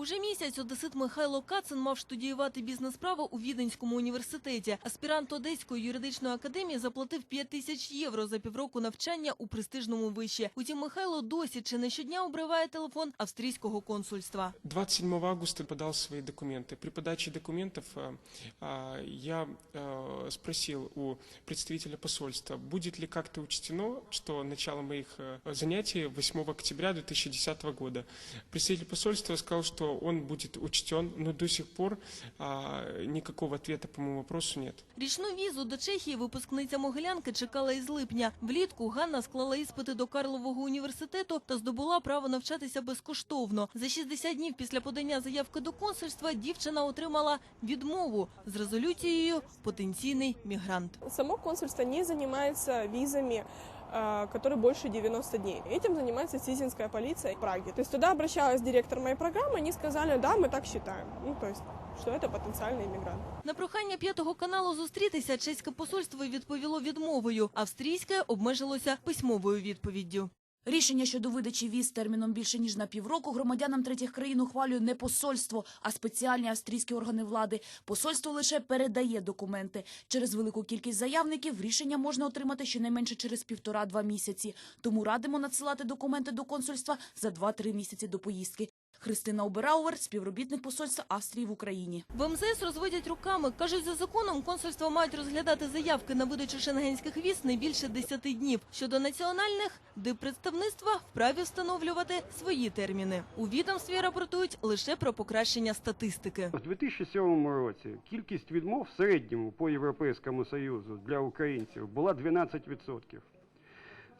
Уже місяць одесит Михайло Кацин мав студіювати бізнес-право у Віденському університеті. Аспірант Одеської юридичної академії заплатив 5 тисяч євро за півроку навчання у престижному виші. Утім, Михайло досі чи не щодня обриває телефон австрійського консульства. 27 августа подал свои документы. При подаче документов э, а, я э, спросил у представителя посольства, будет ли как-то учтено, что начало моих э, занятий 8 октября 2010 года. Представитель посольства сказал, что он будет учтен, но до сих пор а, никакого ответа по моему вопросу нет. Річну візу до Чехії випускниця Могилянки чекала із липня. Влітку Ганна склала іспити до Карлового університету та здобула право навчатися безкоштовно. За 60 днів після подання заявки до консульства дівчина отримала відмову з резолюцією «потенційний мігрант». Само консульство не занимается визами, э, которые больше 90 дней. Этим занимается сизинская полиция в Праге. То есть туда обращалась директор моей программы, они сказали, да, мы так считаем. Ну, то есть, что это потенциальный иммигрант. На прохання п'ятого каналу зустрітися чеське посольство відповіло відмовою. Австрійське обмежилося письмовою відповіддю. Рішення щодо видачі віз терміном більше ніж на півроку громадянам третіх країн ухвалює не посольство, а спеціальні австрійські органи влади. Посольство лише передає документи. Через велику кількість заявників рішення можна отримати щонайменше через півтора-два місяці. Тому радимо надсилати документи до консульства за 2-3 місяці до поїздки. Христина Оберауер, співробітник посольства Австрії в Україні. В МЗС розводять руками. Кажуть, за законом консульства мають розглядати заявки на видачу шенгенських віз не більше 10 днів. Щодо національних, диппредставництва вправі встановлювати свої терміни. У відомстві рапортують лише про покращення статистики. У 2007 році кількість відмов в середньому по Європейському Союзу для українців була 12%.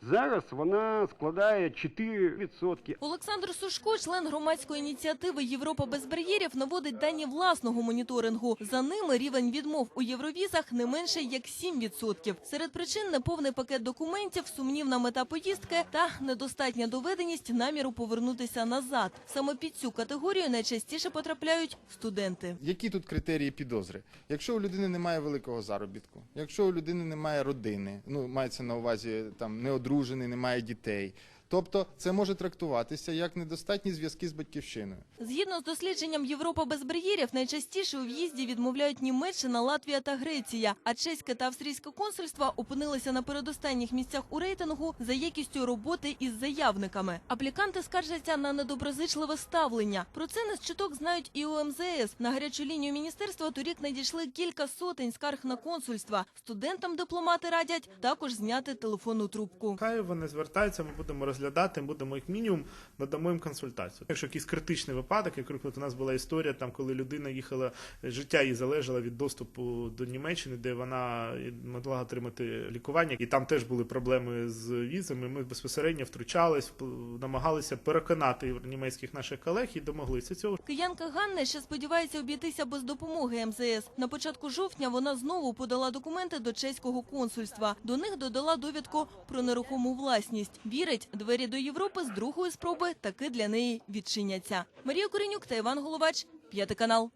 Зараз вона складає 4%. Олександр Сушко, член громадської ініціативи Європа без бар'єрів, наводить дані власного моніторингу. За ними рівень відмов у євровізах не менше як 7%. Серед причин неповний пакет документів, сумнівна мета поїздки та недостатня доведеність наміру повернутися назад. Саме під цю категорію найчастіше потрапляють студенти. Які тут критерії підозри? Якщо у людини немає великого заробітку, якщо у людини немає родини, ну мається на увазі там не одружений, немає дітей. Тобто це може трактуватися як недостатні зв'язки з батьківщиною. Згідно з дослідженням Європа без бар'єрів, найчастіше у в'їзді відмовляють Німеччина, Латвія та Греція. А чеське та австрійське консульства опинилися на передостанніх місцях у рейтингу за якістю роботи із заявниками. Апліканти скаржаться на недоброзичливе ставлення. Про це не з чуток знають і у МЗС. На гарячу лінію міністерства торік надійшли кілька сотень скарг на консульства. Студентам дипломати радять також зняти телефонну трубку. Хай вони звертаються, ми будемо розглядати, будемо як мінімум надамо їм консультацію. Якщо якийсь критичний випадок, як у нас була історія, там коли людина їхала, життя їй залежало від доступу до Німеччини, де вона могла отримати лікування, і там теж були проблеми з візами. Ми безпосередньо втручались, намагалися переконати німецьких наших колег і домоглися цього. Киянка Ганна ще сподівається обійтися без допомоги МЗС. На початку жовтня вона знову подала документи до чеського консульства. До них додала довідку про нерухому власність. Вірить, двері до Європи з другої спроби таки для неї відчиняться. Марія Коренюк та Іван Головач, п'ятий канал.